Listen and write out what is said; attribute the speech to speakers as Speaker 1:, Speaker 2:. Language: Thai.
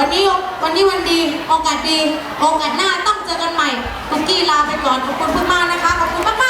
Speaker 1: วันนี้วันนี้วันดีโอกาสดี โอกาสหน้าต้องเจอกันใหม่ตุ๊กกี้ลาไปก่อนขอบคุณมากนะคะขอบคุณมากมาก